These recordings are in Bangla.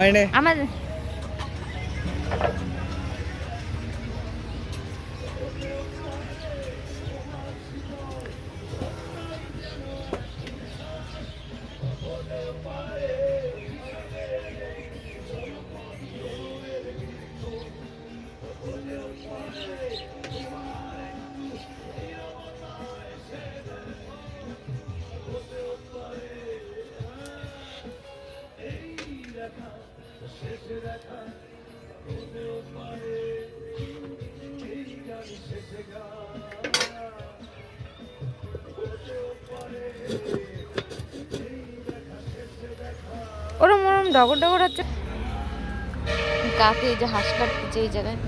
হয়নি ওরম ওরম ডগর ডগর হচ্ছে। কাকে এই যে হাঁস কাটতেছে এই জায়গায়?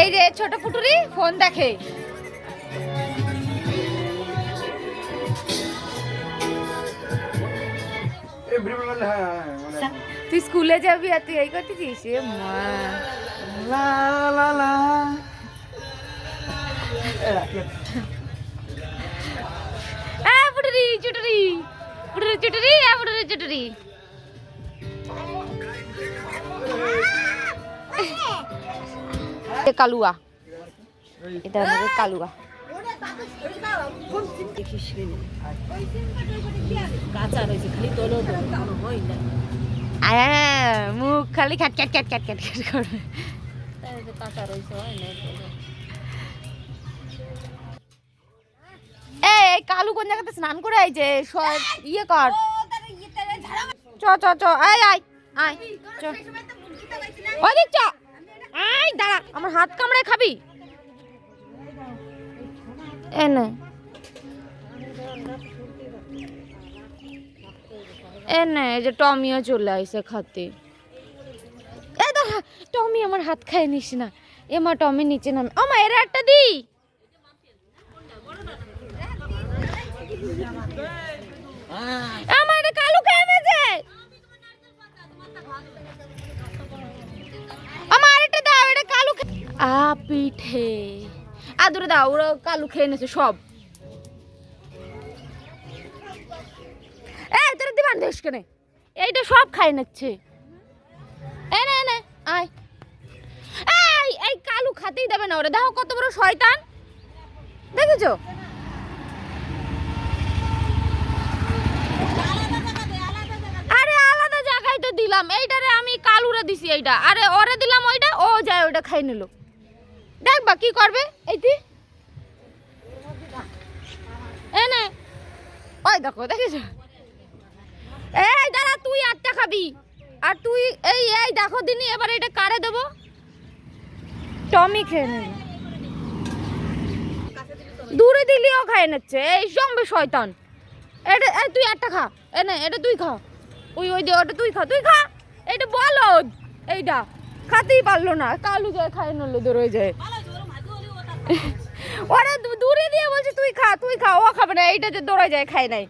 এই যে ছোট পুটুরি ফোন দেখে। তুই স্কুলে যাবি আর তুই এই করতেছিস? এ মা। এ চুটুরি পুটুরি চুটুরি এ পুটুরি চুটুরি এ কালুয়া এটা আমাদের কালুয়া হয় মুখ খালি খ্যাট খ্যাট খ্যাট খ্যাট খ্যাট খ্যাট করে কাঁচা রয়েছে হয় না। এই কালু কোন জায়গাতে স্নান করে আইছে ইয়ে কর। চ চ চ, আয় আয় আয়, চ। ওই চ। আয়, দাঁড়া, আমার হাত কামড়ে খাবি। এ নে। এ নে, এই যে টমিও চলে আইছে খাতে। এ দাঁড়া, টমি আমার হাত খায় নিস না। এ মা, টমি নিচে নামে। ও মা, এর একটা দিই আমার কালু খেয়ে নিয়েছে আমার এটা দাও, এটা কালু আ, পিঠে। আদুরে দাও, ওরা কালু খেয়ে নিয়েছে, সব। এই, তোর দিবান দেশ কেনে? এইটা সব খাই নিচ্ছে এ, না এনে আয়। এই এই কালু খাতেই দেবে না ওরা। দেখো কত বড় শয়তান। দেখেছ আরে আলাদা জায়গায় তো দিলাম, এইটারে আমি কালুরে দিছি এইটা। আরে ওরে দিলাম ওইটা, ও যায় ওইটা খাই নিল। দেখবা কি করবে? এইটি এ নে। ওই দেখো, দেখেছ? এই দাঁড়া, তুই আটটা খাবি। আর তুই এই এই দেখো দিনি, এবার এটা কারে দেবো? টমি খেয়ে নিল দূরে দিলেও খাই নিচ্ছে, এই জম্বে শয়তান। এটা তুই একটা খা। এ নে, এটা তুই খা। ওই ওই যে ওটা তুই খা তুই খা। এটা বলদ এইটা। খাতেই পারল না। কালু যায় খাই নলো দূরে যায়। ওরা দূরে দিয়ে বলছে, তুই খা তুই খা, ও খাবে না। এইটা যে দৌড়ে যায় খাই নাই।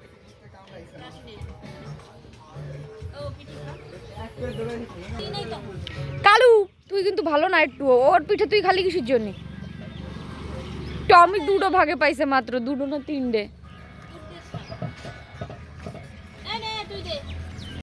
কালু, তুই কিন্তু ভালো না একটু। ওর পিঠে তুই খালি কিসের জন্য? টমি দুটো ভাগে পাইছে মাত্র, দুটো না তিনটে।